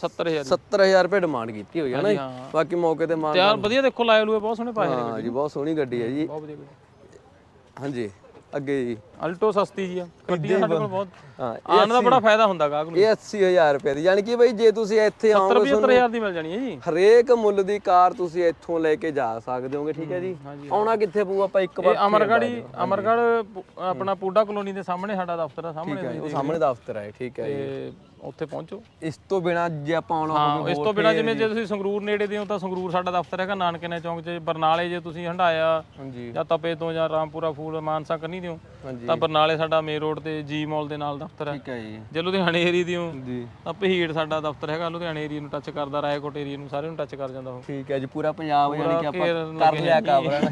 70000 70000 ਰੁਪਏ ਡਿਮਾਂਡ ਕੀਤੀ ਹੋਈ ਹੈ ਨਾ ਜੀ? ਹਾਂ। ਬਾਕੀ ਮੌਕੇ ਤੇ ਮਾਨ ਯਾਰ ਵਧੀਆ ਦੇਖੋ ਲਾਏ ਲੂਏ ਬਹੁਤ ਸੋਹਣੇ ਪਾਏ ਨੇ ਹਾਂ ਜੀ ਬਹੁਤ ਸੋਹਣੀ ਗੱਡੀ ਹੈ ਜੀ। ਬਹੁਤ ਵਧੀਆ ਗੱਡੀ। ਹਾਂਜੀ ਅੱਗੇ ਜੀ। ਅਲਟੋ ਸਸਤੀ ਜੀ ਆ। ਗੱਡੀਆਂ ਸਾਡੇ ਕੋਲ ਬਹੁਤ ਹਾਂ ਆਉਣ ਦਾ ਬੜਾ ਫਾਇਦਾ ਹੁੰਦਾ ਗਾਹਕ ਨੂੰ। ਇਹ 80000 ਰੁਪਏ ਦੀ। ਯਾਨੀ ਕਿ ਬਈ ਜੇ ਤੁਸੀਂ ਇੱਥੇ ਆਓਗੇ 75000 ਦੀ ਮਿਲ ਜਾਣੀ ਹੈ ਜੀ। ਹਰੇਕ ਮੁੱਲ ਦੀ ਕਾਰ ਤੁਸੀਂ ਇੱਥੋਂ ਲੈ ਕੇ ਜਾ ਸਕਦੇ ਹੋਗੇ ਠੀਕ ਹੈ ਜੀ। ਆਉਣਾ ਕਿੱਥੇ ਪਊ? ਆਪਾਂ ਇੱਕ ਵਾਰ ਇਹ ਅਮਰਗੜੀ ਅਮਰਗੜ ਆਪਣਾ ਪੂਡਾ ਕਲੋਨੀ ਦੇ ਸਾਹਮਣੇ ਸਾਡਾ ਦਫ਼ਤਰ ਆ ਸਾਹਮਣੇ ਉਹ ਸਾਹਮਣੇ ਦਫ਼ਤਰ ਹੈ ਠੀਕ ਹੈ ਜੀ। ਤੇ ਉੱਥੇ ਪਹੁੰਚੋ। ਇਸ ਤੋਂ ਬਿਨਾ ਜੇ ਆਪਾਂ ਆਉਣਾ ਹਾਂ ਇਸ ਤੋਂ ਬਿਨਾਂ ਜਿਵੇਂ ਜੇ ਤੁਸੀਂ ਸੰਗਰੂਰ ਨੇੜੇ ਦੇ ਹੋ ਤਾਂ ਸੰਗਰੂਰ ਸਾਡਾ ਦਫ਼ਤਰ ਹੈਗਾ ਨਾਨਕਨੇ ਚੌਂਕ 'ਚ। ਬਰਨਾਲੇ ਜੇ ਤੁਸੀਂ ਹੰਡਾਇਆ ਹਾਂਜੀ। ਜਾਂ ਤਪੇ ਤੋਂ ਜਾਂ ਰਾਮਪੁਰਾ ਫੂਲ ਮਾਨਸਾ ਕੰਨੀ ਦਿਓ ਤਾਂ ਬਰਨਾਲੇ ਸਾਡਾ ਮੇਨ ਰੋਡ ਤੇ ਜੀ ਮਾਲ ਦੇ ਨਾਲ ਦਫ਼ਤਰ ਹੈ। ਠੀਕ ਹੈ ਜੀ। ਜੇ ਲੁਧਿਆਣੇ ਏਰੀਆ ਦੀ ਹੋ ਜੀ। ਤਾਂ ਪਹੀੜ ਸਾਡਾ ਦਫ਼ਤਰ ਹੈਗਾ। ਲੁਧਿਆਣੇ ਏਰੀਆ ਨੂੰ ਟੱਚ ਕਰਦਾ ਰਾਏਕੋਟ ਏਰੀਆ ਨੂੰ ਸਾਰੇ ਨੂੰ ਟੱਚ ਕਰ ਜਾਂਦਾ ਉਹ। ਠੀਕ ਹੈ ਜੀ ਪੂਰਾ ਪੰਜਾਬ ਯਾਨੀ ਕਿ ਆਪਾਂ ਕਰ ਲਿਆ ਕਵਰ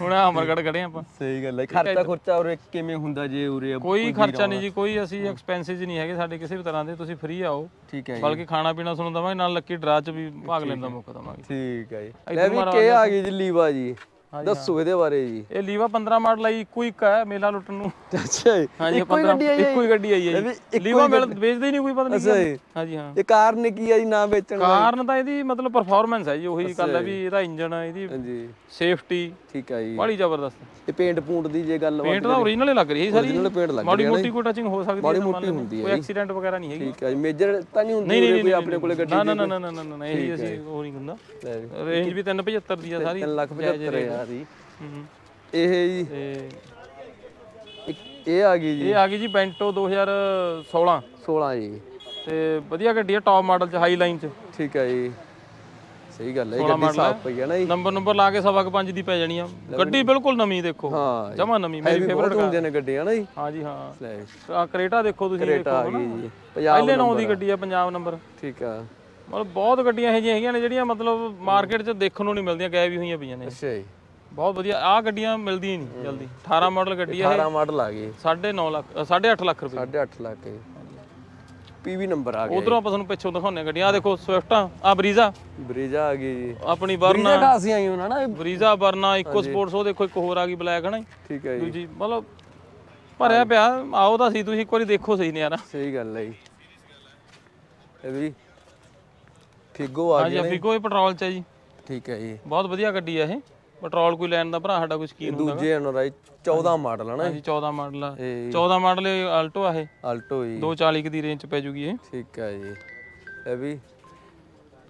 ਹੁਣ ਅਮਰਗੜ ਖੜੇ ਆਪਾਂ। ਸਹੀ ਗੱਲ ਹੈ ਖਰਚਾ ਖੁਰਚਾ ਉਰੇ ਕਿਵੇਂ ਹੁੰਦਾ ਜੇ ਉਰੇ? ਕੋਈ ਖਰਚਾ ਨਹੀਂ ਜੀ ਕੋਈ ਅਸੀਂ ਐਕਸਪੈਂਸਿਸ ਨਹੀਂ ਹੈਗੇ ਸਾਡੇ ਕਿਸੇ ਵੀ ਤਰ੍ਹਾਂ ਦੇ ਤੁਸੀਂ ਫ੍ਰੀ ਆਓ। ਠੀਕ ਹੈ ਜੀ। ਬਲਕਿ ਖਾਣਾ ਪੀਣਾ ਤੁਹਾਨੂੰ ਦਵਾਂਗੇ ਨਾਲ ਲੱਕੀ ਡਰਾ ਚ ਵੀ ਭਾਗ ਲੈਣ ਦਾ ਮੌਕਾ ਦਵਾਂਗੇ। ਠੀਕ ਹੈ ਜੀ। ਲੈ ਵੀ ਕੇ ਆ ਗਈ ਜੀ ਲੀਵਾ ਜੀ। ਦੱਸੋ ਇਹਦੇ ਬਾਰੇ ਜੀ। ਇਹ ਲੀਵਾ 15 ਮਾਡਲ ਆਈ ਇੱਕੋ ਇੱਕ ਹੈ ਮੇਲਾ ਲੁੱਟਣ ਨੂੰ। ਅੱਛਾ ਜੀ। ਹਾਂਜੀ ਇੱਕੋ ਹੀ 15 ਗੱਡੀ ਆਈ ਹੈ ਇੱਕੋ ਹੀ ਗੱਡੀ ਆਈ ਹੈ ਜੀ। ਲੀਵਾ ਹੀ ਮਿਲ ਵੇਚਦੇ ਹੀ ਨਹੀਂ ਕੋਈ ਪਤਾ ਨਹੀਂ ਅੱਛਾ ਕੀ ਜੀ। ਹਾਂਜੀ ਹਾਂ। ਇਹ ਕਾਰਨ ਕੀ ਹੈ ਜੀ ਨਾ ਵੇਚਣ ਦਾ? ਕਾਰਨ ਤਾਂ ਇਹਦੀ ਮਤਲਬ ਪਰਫਾਰਮੈਂਸ ਹੈ ਜੀ ਉਹੀ ਗੱਲ ਹੈ ਵੀ ਇਹਦਾ ਇੰਜਨ ਇਹਦੀ ਹਾਂਜੀ। ਸੇਫਟੀ ਠੀਕ ਹੈ ਜੀ। ਬੜੀ ਜ਼ਬਰਦਸਤ ਇਹ ਪੇਂਟ ਪੂੰਟ ਦੀ ਜੇ ਗੱਲ ਪੇਂਟ ਤਾਂ ਓਰੀਜਨਲ ਹੀ ਲੱਗ ਰਹੀ ਹੈ ਸਾਰੀ। Original paint ਲੱਗ ਰਹੀ ਹੈ ਮੋਟੀ ਕੋਈ ਟੱਚਿੰਗ ਹੋ ਸਕਦੀ ਹੈ ਮਾੜੀ ਮੋਟੀ। ਹੁੰਦੀ ਹੈ ਕੋਈ ਐਕਸੀਡੈਂਟ ਵਗੈਰਾ ਨਹੀਂ ਹੈਗੀ। ਠੀਕ ਹੈ ਜੀ। ਮੇਜਰ ਤਾਂ ਨਹੀਂ ਹੁੰਦੀ ਨਹੀਂ ਨਹੀਂ ਉਰੇ ਕੋਈ ਆਪਣੇ ਕੋਲੇ ਗੱਡੀ ਨਾ ਨਾ ਨਾ ਨਾ ਨਾ ਨਾ ਨਾ ਇਹ ਅਸੀਂ ਉਹ ਨਹੀਂ ਹੁੰਦਾ। ਰੇਂਜ ਵੀ 375 ਦੀ ਆ ਸਾਰੀ। 3 ਲੱਖ 75000 ਦੀ ਹੂੰ। ਇਹ ਜੀ ਤੇ ਇੱਕ ਇਹ ਆ ਗਈ ਜੀ। ਇਹ ਆ ਗਈ ਜੀ ਬੈਂਟੋ 2016 16 ਜੀ। ਤੇ ਵਧੀਆ ਗੱਡੀ ਹੈ ਟੌਪ ਮਾਡਲ ਚ ਹਾਈ ਲਾਈਨ ਚ। ਠੀਕ ਹੈ ਜੀ। ਸਹੀ ਗੱਲ ਹੈ ਇਹ ਗੱਡੀ ਸਾਫ਼ ਪਈ ਹੈ ਨਾ ਜੀ। ਨੰਬਰ ਨੰਬਰ ਲਾ ਕੇ ਸਵਾ ਕੁ ਪੰਜ ਦੀ ਪੈ ਜਾਣੀ ਆ। ਗੱਡੀ ਬਿਲਕੁਲ ਨਵੀਂ ਦੇਖੋ। ਹਾਂ ਜਮਾ ਨਵੀਂ ਮੇਰੀ ਹੈਵੀ ਬਹੁਤ ਫੇਵਰਟ ਹੁੰਦੀਆਂ ਨੇ ਗੱਡੀਆਂ ਨਾ ਜੀ। ਹਾਂ ਜੀ ਹਾਂ। ਲੈ ਆ ਕਰੇਟਾ ਦੇਖੋ ਤੁਸੀਂ ਕਰੇਟਾ ਆ ਦੇਖੋ ਗਈ ਜੀ। ਪੰਜਾਬ ਪਹਿਲੇ ਨੌ ਦੀ ਗੱਡੀ ਆ ਪੰਜਾਬ ਨੰਬਰ। ਠੀਕ ਆ। ਮਤਲਬ ਬਹੁਤ ਗੱਡੀਆਂ ਇਹੋ ਜਿਹੀਆਂ ਹੈਗੀਆਂ ਨੇ ਜਿਹੜੀਆਂ ਮਤਲਬ ਮਾਰਕੀਟ 'ਚ ਦੇਖਣ ਨੂੰ ਨਹੀਂ ਮਿਲਦੀਆਂ ਗਾਇਬ ਹੀ ਹੋਈਆਂ ਪਈਆਂ ਨੇ। ਅੱਛਾ ਜੀ। ਬਹੁਤ ਵਧੀਆ ਆ ਗੱਡੀਆਂ ਮਿਲਦੀਆਂ ਹੀ ਨਹੀਂ ਜਲਦੀ। 18 ਮਾਡਲ ਗੱਡੀ ਆ 18 ਮਾਡਲ ਆ ਗਈ 9.5 ਲੱਖ 8.5 ਲੱਖ ਰੁਪਏ। 8.5 ਲੱਖ ਦੀ ਪੀਵੀ ਨੰਬਰ ਆ ਗਿਆ ਉਧਰੋਂ ਆਪਾਂ ਤੁਹਾਨੂੰ ਪਿੱਛੋਂ ਦਿਖਾਉਂਦੇ ਹਾਂ ਗੱਡੀਆਂ। ਆ ਦੇਖੋ ਸਵਿਫਟਾਂ ਆ ਬਰੀਜ਼ਾ ਬ੍ਰਿਜਾ ਆ ਗਈ ਜੀ। ਆਪਣੀ ਵਰਨਾ ਬ੍ਰਿਜਾ ਖਾਸੀਆਂ ਆਈ ਉਹਨਾਂ ਨਾ ਬਰੀਜ਼ਾ ਵਰਨਾ ਇਕੋ ਸਪੋਰਟਸ ਉਹ ਦੇਖੋ ਇੱਕ ਹੋਰ ਆ ਗਈ ਬਲੈਕ ਹਨਾ ਠੀਕ ਹੈ ਜੀ। ਦੂਜੀ ਮਤਲਬ ਭਰਿਆ ਪਿਆ। ਆਓ ਤਾਂ ਸੀ ਤੁਸੀਂ ਇੱਕ ਵਾਰੀ ਦੇਖੋ ਸਹੀ ਨੇ ਯਾਰ ਸਹੀ ਗੱਲ ਹੈ ਜੀ। ਇਹ ਵੀ ਫਿਗੋ ਆ ਹਾਂਜੀ ਗਈ ਅਫੀਕੋ ਇਹ ਪੈਟਰੋਲ ਚ ਹੈ ਜੀ। ਠੀਕ ਹੈ ਜੀ। ਬਹੁਤ ਵਧੀਆ ਗੱਡੀ ਆ ਇਹ। ਪੈਟਰੋਲ ਕੋਈ ਲੈਣ ਦਾ ਭਰਾ ਸਾਡਾ ਕੋਈ ਸਕੀਮ ਹੁੰਦਾ ਦੂਜੇ ਅਨਰਾਈ 14 ਮਾਡਲ ਹੈ ਨਾ ਹਾਂਜੀ 14 ਮਾਡਲ ਆ। ਇਹ 14 ਮਾਡਲ ਇਹ ਆਲਟੋ ਆ ਇਹ। ਆਲਟੋ ਜੀ। 240 ਕੁ ਦੀ ਰੇਂਜ ਚ ਪੈ ਜੂਗੀ ਇਹ। ਠੀਕ ਹੈ ਜੀ। ਇਹ ਵੀ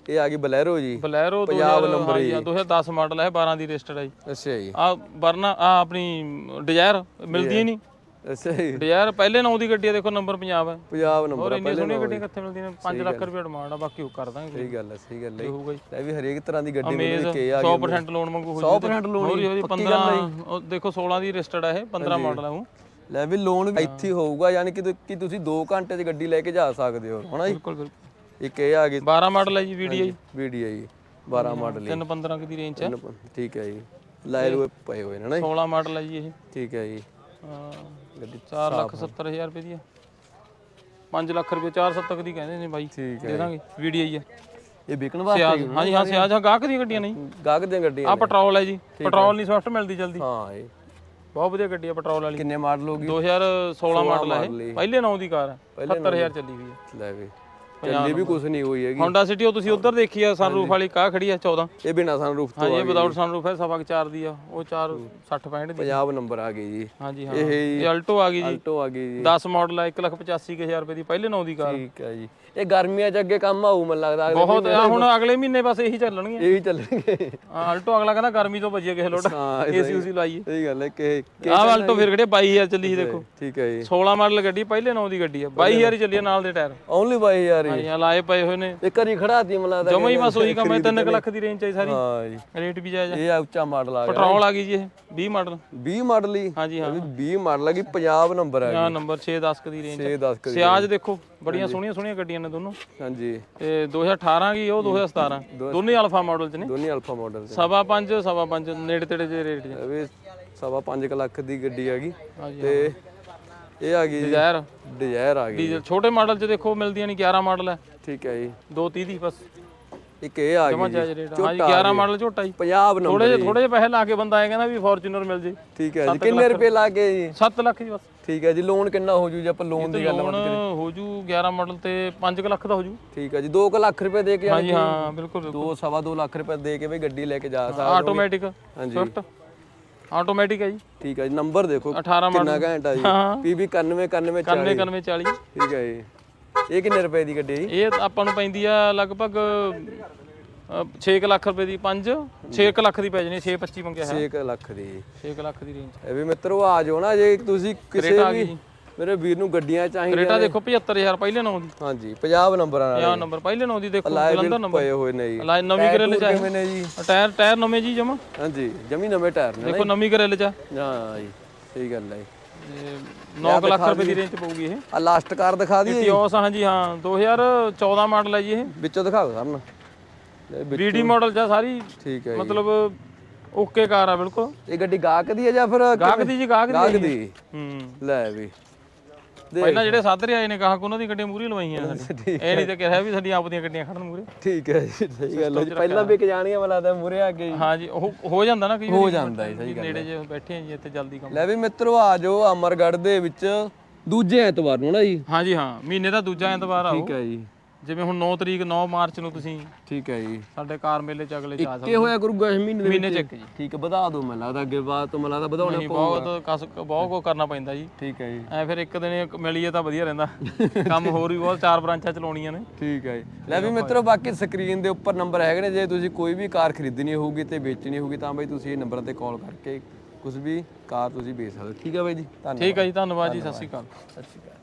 ਇਹ ਆ ਗਈ ਬਲੈਰੋ ਜੀ। ਬਲੈਰੋ ਪੰਜਾਬ 2000 number ਹਾਂਜੀ, ਹਾਂ, 2010 ਮਾਡਲ ਹੈ 12 ਦੀ ਰਜਿਸਟਰਡ ਹੈ ਜੀ। ਅੱਛਾ ਜੀ। ਆ ਵਰਨਾ ਆ ਆਪਣੀ ਡਿਜ਼ਾਇਰ ਮਿਲਦੀ ਹੀ ਨਹੀਂ। ਅੱਛਾ ਜੀ। ਡਿਜ਼ਾਇਰ ਪਹਿਲੇ ਨਾਂ ਦੀ ਗੱਡੀ ਆ ਦੇਖੋ ਨੰਬਰ ਪੰਜਾਬ ਹੈ ਪੰਜਾਬ ਹੋਰ ਨੰਬਰ ਇੰਨੀਆਂ ਸੋਹਣੀਆਂ ਗੱਡੀਆਂ ਕਿੱਥੇ ਮਿਲਦੀਆਂ ਨੇ? 5 ਲੱਖ ਰੁਪਏ ਡਿਮਾਂਡ ਆ ਬਾਕੀ ਉਹ ਕਰ ਦਾਂਗੇ। ਸਹੀ ਗੱਲ ਹੈ ਸਹੀ ਗੱਲ ਹੈ ਹੋਊਗਾ ਜੀ ਵੀ ਹਰੇਕ ਤਰ੍ਹਾਂ ਦੀ ਗੱਡੀ ਅਮੇਜ਼ ਮਿਲ ਕੇ ਆ 100% ਲੋਨ ਮੰਗੂ ਹੋ 100% loan ਹੋਰੀ ਹੋਰੀ ਪੱਕੀ 15 ਉਹ ਦੇਖੋ 16 ਦੀ ਰਜਿਸਟਰਡ ਹੈ ਇਹ 15 ਮਾਡਲ ਹੈ ਉਹ। ਲੈ ਵੀ ਲੋਨ ਵੀ ਇੱਥੇ ਹੋਊਗਾ ਯਾਨੀ ਕਿ ਤੁ- ਕਿ ਤੁਸੀਂ 2 ਘੰਟੇ 'ਚ ਗੱਡੀ ਲੈ ਕੇ ਜਾ ਸਕਦੇ ਹੋ ਹਨਾ ਜੀ? ਬਿਲਕੁਲ ਬਿਲਕੁਲ। ਇੱਕ ਇਹ ਆ ਗਈ। 12 ਮਾਡਲ ਹੈ ਜੀ ਵੀਡੀਆਈ ਵੀਡੀਆਈ 12 ਮਾਡਲ 3 15 ਦੀ ਰੇਂਜ ਹੈ ਠੀਕ ਹੈ ਜੀ। ਲਾਇਰ ਹੋਏ ਪਏ ਹੋਏ ਨੇ ਨਾ ਜੀ। 16 ਮਾਡਲ ਹੈ ਜੀ ਇਹ। ਠੀਕ ਹੈ ਜੀ। ਹਾਂ। ਗੱਡੀ 4 ਲੱਖ 70 ਹਜ਼ਾਰ ਰੁਪਏ ਦੀ ਹੈ 5 ਲੱਖ ਰੁਪਏ 470 ਦੀ ਕਹਿੰਦੇ ਨੇ ਬਾਈ। ਠੀਕ ਦੇ ਦਾਂਗੇ ਵੀਡੀਆਈ ਹੈ ਇਹ ਵਿਕਣ ਵਾਸਤੇ ਸਿਆਜ ਹਾਂਜੀ ਹਾਂ ਸਿਆਜ ਹਾਂ ਗਾਹਕ ਦੀਆਂ ਗੱਡੀਆਂ ਨਹੀਂ ਗਾਹਕ ਦੀਆਂ ਗੱਡੀਆਂ ਆ ਪੈਟਰੋਲ ਹੈ ਜੀ। ਪੈਟਰੋਲ ਨਹੀਂ ਸਵਿਫਟ ਮਿਲਦੀ ਜਲਦੀ। ਹਾਂ ਇਹ। ਬਹੁਤ ਵਧੀਆ ਗੱਡੀ ਹੈ ਪੈਟਰੋਲ ਵਾਲੀ। ਕਿੰਨੇ ਮਾਡਲ ਹੋ ਗਈ 2016 ਮਾਡਲ ਹੈ model ਇਹ ਇਹ। ਪਹਿਲੇ ਨੌ ਦੀ ਕਾਰ ਹੈ 70000 ਚੱਲੀ ਹੋਈ ਹੈ ਲੈ ਵੀ। ਚੱਲੀ ਵੀ ਕੁਝ ਨਹੀਂ ਹੋਈ ਹੈਗੀ। Honda City ਉਹ ਤੁਸੀਂ ਉਧਰ ਦੇਖੀ ਆ ਸਨਰੂਫ ਵਾਲੀ ਕਾਹ ਖੜੀ ਆ 14 ਇਹ ਬਿਨਾ ਸਨ ਰੂਫ ਤੋਂ ਹਾਂਜੀ ਇਹ ਵਿਦਆਊਟ ਸਨਰੂਫ ਹੈ ਸਵਾ ਕੁ ਚਾਰ ਦੀ ਆ ਉਹ 4 60 65 ਦੀ ਪੰਜਾਬ ਨੰਬਰ ਆ ਗਈ ਜੀ। ਹਾਂਜੀ ਹਾਂ। ਇਹ ਅਲਟੋ ਆ ਗਈ ਜੀ। ਆਲਟੋ ਆ ਗਈ ਜੀ। 10 ਮਾਡਲ ਆ 185000 ਰੁਪਏ ਦੀ ਪਹਿਲੇ ਨੌ ਦੀ ਕਾਰ। ਠੀਕ ਹੈ ਜੀ। ਇਹ ਗਰਮੀਆਂ 'ਚ ਅੱਗੇ ਕੰਮ ਆਊ ਮੈਨੂੰ ਲੱਗਦਾ ਬਹੁਤ ਆ ਹੁਣ ਅਗਲੇ ਮਹੀਨੇ ਬਸ ਇਹੀ ਚੱਲਣਗੀਆਂ। ਇਹ ਹੀ ਚੱਲਣਗੇ ਆਲਟੋ ਅਗਲਾ ਕਹਿੰਦਾ ਗਰਮੀ ਤੋਂ ਬਚੀਏ ਕਿਸੇ ਲੋਟ। ਏਸੀ ਉਸੀ ਲਾਈਏ। ਸਹੀ ਗੱਲ ਹੈ ਕਿ ਆਹ ਆਲਟੋ ਫਿਰ ਕਿਹੜੇ 22000 ਚੱਲੀ ਸੀ ਦੇਖੋ। ਠੀਕ ਹੈ ਜੀ। 16 ਮਾਡਲ ਗੱਡੀ ਪਹਿਲੇ ਨੌ ਦੀ ਗੱਡੀ ਆ 22000 ਹੀ ਚੱਲੀ ਨਾਲ ਦੇ ਟਾਇਰ। ਓਨਲੀ ਬਾਈ ਯਾਰ ਇਹ ਹਾਂਜੀ ਆ ਲਾਏ ਪਏ ਹੋਏ ਨੇ। ਇੱਕ ਵਾਰੀ ਖੜਾਤੀ ਮੈਨੂੰ ਲੱਗਦਾ ਜਮਾ ਹੀ ਬਸ ਉਹੀ ਕੰਮ ਹੈ 3 ਲੱਖ ਦੀ ਰੇਂਜ ਚਾਹੀ ਸਾਰੀ। ਹਾਂ ਜੀ। ਰੇਟ ਵੀ ਜਾਇਜ਼ ਇਹ ਆ ਉੱਚਾ ਮਾਡਲ ਆ ਗਿਆ। ਪੈਟਰੋਲ ਆ ਗਈ ਜੀ ਇਹ 20 ਮਾਡਲ 20 ਮਾਡਲ ਹੀ? ਹਾਂਜੀ ਹਾਂ। 20 ਮਾਡਲ ਆ ਗਈ ਪੰਜਾਬ ਨੰਬਰ ਹੈ ਆ ਨੰਬਰ 6 10 ਦੀ ਰੇਂਜ 6 10 ਕਰੀ ਸਿਆਜ ਦੇਖੋ ਬੜੀਆਂ ਸੋਹਣੀਆਂ ਸੋਹਣੀਆਂ ਗੱਡੀਆਂ ਨੇ ਦੋਨੋਂ। ਹਾਂਜੀ। ਤੇ 2018 ਕੀ ਉਹ 2017 ਦੋਨੇ ਅਲਫਾ ਮਾਡਲ ਚ ਨੇ। ਦੋਨੇ ਅਲਫਾ ਮਾਡਲ ਦੇ ਸਵਾ ਪੰਜ ਸਵਾ ਪੰਜ ਨੇੜੇ ਤੇੜੇ ਜੇ ਰੇਟ ਚ ਇਹ ਸਵਾ 5 ਲੱਖ ਦੀ ਗੱਡੀ ਹੈਗੀ ਹਾਂਜੀ ਤੇ ਇਹ ਆ ਗਈ ਡਿਜ਼ਾਇਰ ਡਿਜ਼ਾਇਰ ਆ ਗਈ ਡੀਜ਼ਲ ਛੋਟੇ ਮਾਡਲ ਚ ਦੇਖੋ ਮਿਲਦੀਆਂ ਨਹੀਂ 11 ਮਾਡਲ ਹੈ। ਠੀਕ ਹੈ ਜੀ। 230 ਦੀ ਬਸ। ਇੱਕ ਇਹ ਆ ਜਮਾ ਗਈ ਰੇਟ ਹਾਂਜੀ 11 ਮਾਡਲ ਝੋਟਾ ਜੀ। ਪੰਜਾਬ ਨੰਬਰ ਥੋੜੇ ਜਿਹੇ ਥੋੜੇ ਜਿਹੇ ਪੈਸੇ ਲਾ ਕੇ ਬੰਦਾ ਆਏ ਕਹਿੰਦਾ ਵੀ ਫੋਰਚੂਨਰ ਮਿਲ ਜੇ। ਠੀਕ ਹੈ ਜੀ। ਕਿੰਨੇ ਰੁਪਏ ਲਾ ਕੇ ਜੀ? 7 ਲੱਖ ਜੀ ਬਸ। ਠੀਕ ਹੈ ਜੀ। ਲੋਨ ਕਿੰਨਾ ਹੋ ਜੂ ਜੇ? ਆਪਾਂ ਲੋਨ ਦੀ ਗੱਲ ਲੋਨ ਹੋ ਜੂ 11 ਮਾਡਲ ਤੇ 5 ਲੱਖ ਦਾ ਹੋ ਜੂ। ਠੀਕ ਹੈ ਜੀ। 2 ਲੱਖ ਰੁਪਏ ਦੇ ਕੇ ਹਾਂਜੀ ਹਾਂ ਬਿਲਕੁਲ ਦੋ ਸਵਾ 2 ਲੱਖ ਰੁਪਏ ਦੇ ਕੇ ਵੀ ਗੱਡੀ ਲੈ ਕੇ ਜਾ ਸਕਦਾ ਆਟੋਮੈਟਿਕ ਹਾਂਜੀ। ਸਵਿਫਟ ਆਟੋਮੈਟਿਕ ਹੈ ਜੀ। ਠੀਕ ਹੈ ਜੀ ਨੰਬਰ ਦੇਖੋ 18 ਕਿੰਨਾ ਘੰਟਾ ਜੀ। ਹਾਂ। ਪੀਬੀ 91 91 91 91 40 ਠੀਕ ਹੈ ਜੀ। ਇਹ ਕਿੰਨੇ ਰੁਪਏ ਦੀ ਗੱਡੀ ਹੈ ਜੀ? ਇਹ ਆਪਾਂ ਨੂੰ ਪੈਂਦੀ ਆ ਲਗਭਗ 6 ਲੱਖ ਰੁਪਏ ਦੀ 5 6 ਲੱਖ ਦੀ ਪੈ ਜਾਣੀ 6 25 ਮੰਗਿਆ ਹੈ 6 ਲੱਖ ਦੀ। 6 ਲੱਖ ਦੀ ਰੇਂਜ ਇਹ ਵੀ ਮਿੱਤਰੋ ਆ ਜਾਓ ਨਾ ਜੇ ਤੁਸੀਂ ਕਿਸੇ ਕਰੇਟਾ ਆ ਵੀ ਗਈ ਜੀ। ਮੇਰੇ ਵੀਰ ਨੂੰ ਗੱਡੀਆਂ ਚਾਹੀਦੀਆਂ ਕਰੇਟਾ ਦੇਖੋ 75000 ਪਹਿਲੇ ਨੌ ਦੀ। ਹਾਂਜੀ ਪੰਜਾਬ ਨੰਬਰਾਂ ਨਾਲ 50 ਨੰਬਰ ਪਹਿਲੇ ਨੌ ਦੀ ਦੇਖੋ ਜਲੰਧਰ ਨੰਬਰ। ਪਏ ਹੋਏ ਨੇ ਜੀ। ਲਾਈ ਨਵੀਂ ਗ੍ਰਿਲ ਚ। ਕਿਵੇਂ ਨੇ ਜੀ? ਟਾਇਰ ਟਾਇਰ ਨਵੇਂ ਜੀ ਜਮਾ। ਹਾਂਜੀ ਜਮੀ ਨਵੇਂ ਟਾਇਰ ਨੇ ਦੇਖੋ ਨਵੀਂ ਗ੍ਰਿਲ ਚ। ਹਾਂ ਜੀ ਸਹੀ ਗੱਲ ਹੈ ਤੇ 9 ਲੱਖ ਰੁਪਏ ਦੀ ਰੇਂਜ ਪਊਗੀ ਇਹ। ਆ ਲਾਸਟ ਕਾਰ ਦਿਖਾ ਦਈਏ ਟਿਓਸ ਹਾਂਜੀ ਹਾਂ 2014 ਮਾਡਲ ਹੈ ਜੀ ਇਹ। ਵਿੱਚੋਂ ਦਿਖਾਓ ਸਰ ਨਾ। ਇਹ ਵਿੱਚ- ਬੀਡੀ ਮਾਡਲ ਚ ਆ ਸਾਰੀ। ਠੀਕ ਹੈ ਜੀ। ਮਤਲਬ ਓਕੇ ਕਾਰ ਆ ਬਿਲਕੁਲ। ਇਹ ਗੱਡੀ ਗਾਹਕ ਦੀ ਹੈ ਜਾਂ ਫਿਰ ਗਾਹਕ ਦੀ ਜੀ ਗਾਹਕ ਦੀ ਗਾਹਕ ਹੈ ਜੀ। ਦੀ? ਹੂੰ। ਲੈ ਵੀ। ਪਹਿਲਾਂ ਜਿਹੜੇ ਸਾਧਰੇ ਆਏ ਨੇ ਗਾਹਕ ਉਹਨਾਂ ਦੀ ਗੱਡੀਆਂ ਮੂਰੇ ਲਵਾਈਆਂ ਸਾਡੀ ਇਹ ਨਹੀਂ ਤੇ ਕਿਹਾ ਵੀ ਸਾਡੀਆਂ ਆਪਦੀਆਂ ਗੱਡੀਆਂ ਖੜਨ ਮੂਰੇ ਠੀਕ ਹੈ ਜੀ ਸਹੀ ਗੱਲ ਹੈ ਪਹਿਲਾਂ ਵਿਕ ਜਾਣੀਆਂ ਮੈਨੂੰ ਲੱਗਦਾ ਮੂਰੇ ਆ ਕੇ ਜੀ। ਹਾਂ ਜੀ ਉਹ ਹੋ ਜਾਂਦਾ ਨਾ ਕਈ ਹੋ ਜਾਂਦਾ ਹੈ, ਸਹੀ ਵੀ ਨੇੜੇ ਜੇ ਬੈਠੇ ਆ ਜੀ ਇੱਥੇ ਜਲਦੀ ਕੰਮ। ਲੈ ਵੀ ਮਿੱਤਰੋ ਆ ਜਾਓ ਅਮਰਗੜ੍ਹ ਦੇ ਵਿੱਚ। ਦੂਜੇ ਐਤਵਾਰ ਨੂੰ ਨਾ ਜੀ। ਹਾਂ ਜੀ ਹਾਂ। ਮਹੀਨੇ ਦਾ ਦੂਜਾ ਐਤਵਾਰ ਆਓ। ਠੀਕ ਹੈ ਜੀ। ਜਿਵੇਂ ਹੁਣ 9 ਤਰੀਕ 9 ਮਾਰਚ ਨੂੰ ਤੁਸੀਂ ਠੀਕ ਹੈ ਜੀ। ਸਾਡੇ ਕਾਰ ਮੇਲੇ ਚ ਅਗਲੇ ਚ ਆ ਕੀ ਹੋਇਆ ਗੁਰੂ ਗੋਬਿੰਦ ਮਹੀਨੇ ਦੇ ਮਹੀਨੇ ਚ ਇੱਕ ਜੀ। ਠੀਕ ਹੈ ਵਧਾ ਦਿਓ ਮੈਨੂੰ ਲੱਗਦਾ ਅੱਗੇ ਬਾਅਦ ਤੋਂ ਮੈਨੂੰ ਲੱਗਦਾ ਵਧਾਉਣੇ ਨਹੀਂ ਬਹੁਤ ਕਸ ਬਹੁਤ ਕੋ ਕਰਨਾ ਪੈਂਦਾ ਜੀ। ਠੀਕ ਹੈ ਜੀ। ਐ ਫਿਰ ਇੱਕ ਦਿਨ ਇੱਕ ਮਿਲੀਏ ਤਾਂ ਵਧੀਆ ਰਹਿੰਦਾ। ਕੰਮ ਹੋਰ ਵੀ ਬਹੁਤ ਚਾਰ ਬ੍ਰਾਂਚਾਂ ਚਲਾਉਣੀਆਂ ਨੇ। ਠੀਕ ਹੈ ਜੀ। ਲੈ ਵੀ ਮਿੱਤਰੋ ਬਾਕੀ ਸਕਰੀਨ ਦੇ ਉੱਪਰ ਨੰਬਰ ਹੈਗੇ ਨੇ। ਜੇ ਤੁਸੀਂ ਕੋਈ ਵੀ ਕਾਰ ਖਰੀਦਣੀ ਹੋਊਗੀ ਤੇ ਵੇਚਣੀ ਹੋਊਗੀ ਤਾਂ ਬਈ ਤੁਸੀਂ ਇਹ ਨੰਬਰਾਂ ਤੇ ਕਾਲ ਕਰਕੇ ਕੁਝ ਵੀ ਕਾਰ ਤੁਸੀਂ ਵੇਚ ਸਕਦੇ ਠੀਕ ਹੈ ਬਾਈ ਜੀ ਧੰਨਵਾਦ। ਠੀਕ ਹੈ ਜੀ ਧੰਨਵਾਦ ਜੀ ਸਤਿ ਸ਼੍ਰੀ ਅਕਾਲ। ਸਤਿ ਸ਼੍ਰੀ ਅਕਾਲ।